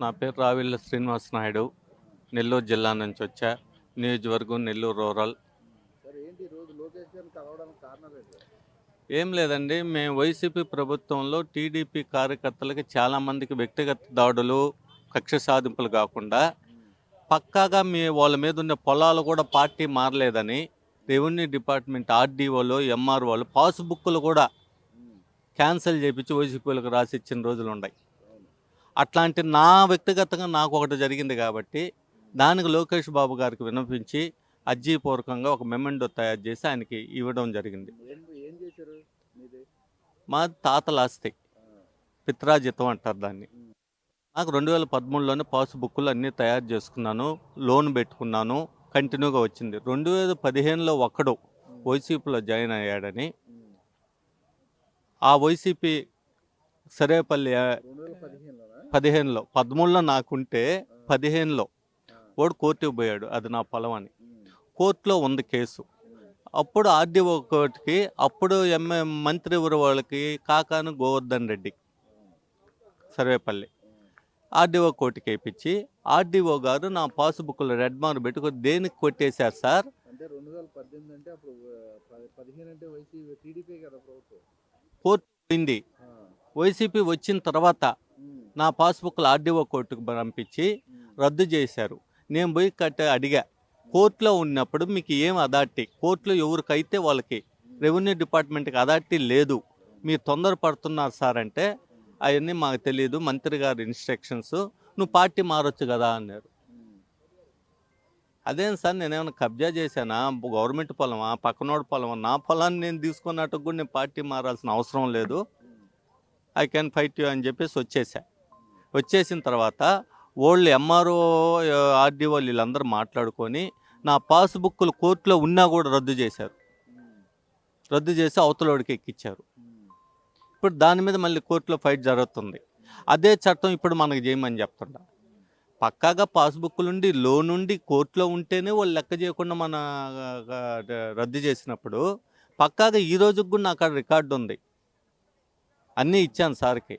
నా పేరు రావిళ్ళ శ్రీనివాస్ నాయుడు. నెల్లూరు జిల్లా నుంచి వచ్చా. నియోజకవర్గం నెల్లూరు రూరల్. ఏం లేదండి మేము వైసీపీ ప్రభుత్వంలో టీడీపీ కార్యకర్తలకి చాలామందికి వ్యక్తిగత దాడులు కక్ష సాధింపులు కాకుండా పక్కాగా మీ వాళ్ళ మీద ఉన్న పొలాలు కూడా పార్టీ మారలేదని రెవెన్యూ డిపార్ట్మెంట్ ఆర్డీఓలు ఎంఆర్ఓలు పాస్బుక్లు కూడా క్యాన్సిల్ చేయించి వైసీపీలకు రాసి ఇచ్చిన రోజులు ఉన్నాయి. అట్లాంటి నా వ్యక్తిగతంగా నాకు ఒకటి జరిగింది కాబట్టి దానికి లోకేష్ బాబు గారికి విన్నపించి అర్జీపూర్వకంగా ఒక మెమెండో తయారు చేసి ఆయనకి ఇవ్వడం జరిగింది. మా తాతల ఆస్తి పిత్రాజితం అంటారు దాన్ని. నాకు రెండు వేల పదమూడులోనే పాస్బుక్లు అన్నీ తయారు చేసుకున్నాను లోన్ పెట్టుకున్నాను కంటిన్యూగా వచ్చింది. రెండు వేల పదిహేనులో ఒక్కడు వైసీపీలో జాయిన్ అయ్యాడని. ఆ వైసీపీ సరేపల్లి పదిహేనులో. పదమూడులో నాకుంటే పదిహేనులో. వాడు కోర్టుకు పోయాడు. అది నా పొలం అని కోర్టులో ఉంది కేసు. అప్పుడు ఆర్డీఓ కోర్టుకి అప్పుడు ఎంఏ మంత్రి ఊరు వాళ్ళకి కాకాను గోవర్ధన్ రెడ్డి సర్వేపల్లి. ఆర్డీఓ కోర్టుకి వేయించి ఆర్డీఓ గారు నా పాస్బుక్లో రెడ్ మార్క్ పెట్టుకొని దేనికి కొట్టేశారు సార్? కోర్టు పోయింది. వైసీపీ వచ్చిన తర్వాత నా పాస్బుక్లు ఆర్డీఓ కోర్టుకు పంపించి రద్దు చేశారు. నేను పోయి కట్ట అడిగా కోర్టులో ఉన్నప్పుడు మీకు ఏం అథారిటీ? కోర్టులో ఎవరికైతే వాళ్ళకి రెవెన్యూ డిపార్ట్మెంట్కి అథారిటీ లేదు మీరు తొందరపడుతున్నారు సార్ అంటే అవన్నీ మాకు తెలియదు మంత్రి గారి ఇన్స్ట్రక్షన్స్ నువ్వు పార్టీ మారొచ్చు కదా అన్నారు. అదేం సార్ నేనేమైనా కబ్జా చేశానా? గవర్నమెంట్ పొలమా? పక్కనోడి పొలమా? నా పొలాన్ని నేను తీసుకున్నట్టు కూడా నేను పార్టీ మారాల్సిన అవసరం లేదు. ఐ కెన్ ఫైట్ యూ అని చెప్పేసి వచ్చేసా. వచ్చేసిన తర్వాత వాళ్ళు ఎంఆర్ఓ ఆర్డీఓ వీళ్ళందరూ మాట్లాడుకొని నా పాస్బుక్లు కోర్టులో ఉన్నా కూడా రద్దు చేశారు. రద్దు చేసి అవతలోడికి ఎక్కిచ్చారు. ఇప్పుడు దాని మీద మళ్ళీ కోర్టులో ఫైట్ జరుగుతుంది. అదే చట్టం ఇప్పుడు మనకు చేయమని చెప్తుండ. పక్కాగా పాస్బుక్లుండి లోన్ ఉండి కోర్టులో ఉంటేనే వాళ్ళు లెక్క చేయకుండా మన రద్దు చేసినప్పుడు పక్కాగా ఈ రోజుకు కూడా నాకు అక్కడ రికార్డు ఉంది అన్నీ ఇచ్చాను సార్కి.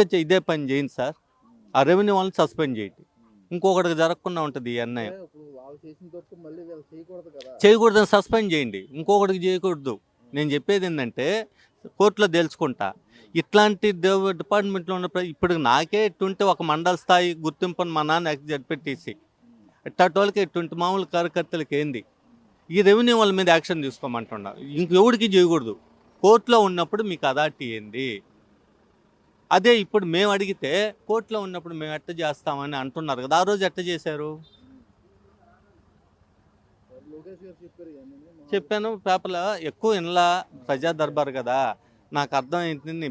చే- ఇదే పని చేయండి సార్. ఆ రెవెన్యూ వాళ్ళని సస్పెండ్ చేయండి. ఇంకొకటికి జరగకుండా ఉంటుంది ఈ అన్యాయం. చేయకూడదు చేయకూడదని సస్పెండ్ చేయండి. ఇంకొకటికి చేయకూడదు. నేను చెప్పేది ఏంటంటే కోర్టులో తెలుసుకుంటా ఇట్లాంటి డిపార్ట్మెంట్లో ఉన్న ఇప్పుడు నాకే ఎట్టుంటే ఒక మండల స్థాయి గుర్తింపుని మా నాన్న జడ్పెట్టేసి వాళ్ళకి ఎటువంటి మామూలు కార్యకర్తలకి ఏంది? ఈ రెవెన్యూ వాళ్ళ మీద యాక్షన్ తీసుకోమంటున్నా. ఇంకెవడికి చేయకూడదు. కోర్టులో ఉన్నప్పుడు మీకు అథారిటీ ఏంది? అదే ఇప్పుడు మేము అడిగితే కోర్టులో ఉన్నప్పుడు మేము ఎట్ట చేస్తామని అంటున్నారు కదా ఆ రోజు ఎట్ట చేశారు? చెప్పాను పేపర్లో ఎక్కువ ఇన్లా ప్రజా దర్బార్ కదా నాకు అర్థమైంది నీ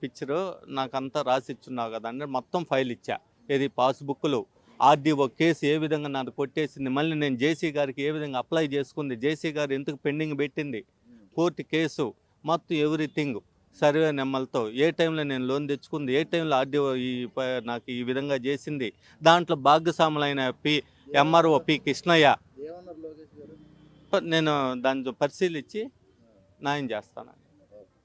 పిక్చరు నాకు అంతా రాసి ఇచ్చున్నావు కదా అంటే మొత్తం ఫైల్ ఇచ్చా. ఇది పాస్బుక్లు ఆర్డీఓ కేసు ఏ విధంగా నాకు కొట్టేసింది మళ్ళీ నేను జేసీ గారికి ఏ విధంగా అప్లై చేసుకుంది జేసీ గారు ఎందుకు పెండింగ్ పెట్టింది? కోర్టు కేసు మొత్తం ఎవ్రీథింగ్. సర్వే నెమ్మలతో. ఏ టైంలో నేను లోన్ తెచ్చుకుంది ఏ టైంలో ఆర్డీఓ ఈ నాకు ఈ విధంగా చేసింది. దాంట్లో భాగస్వాములైన పి ఎంఆర్ఓ పి కృష్ణయ్య. నేను దాన్ని పరిశీలించి న్యాయం చేస్తాను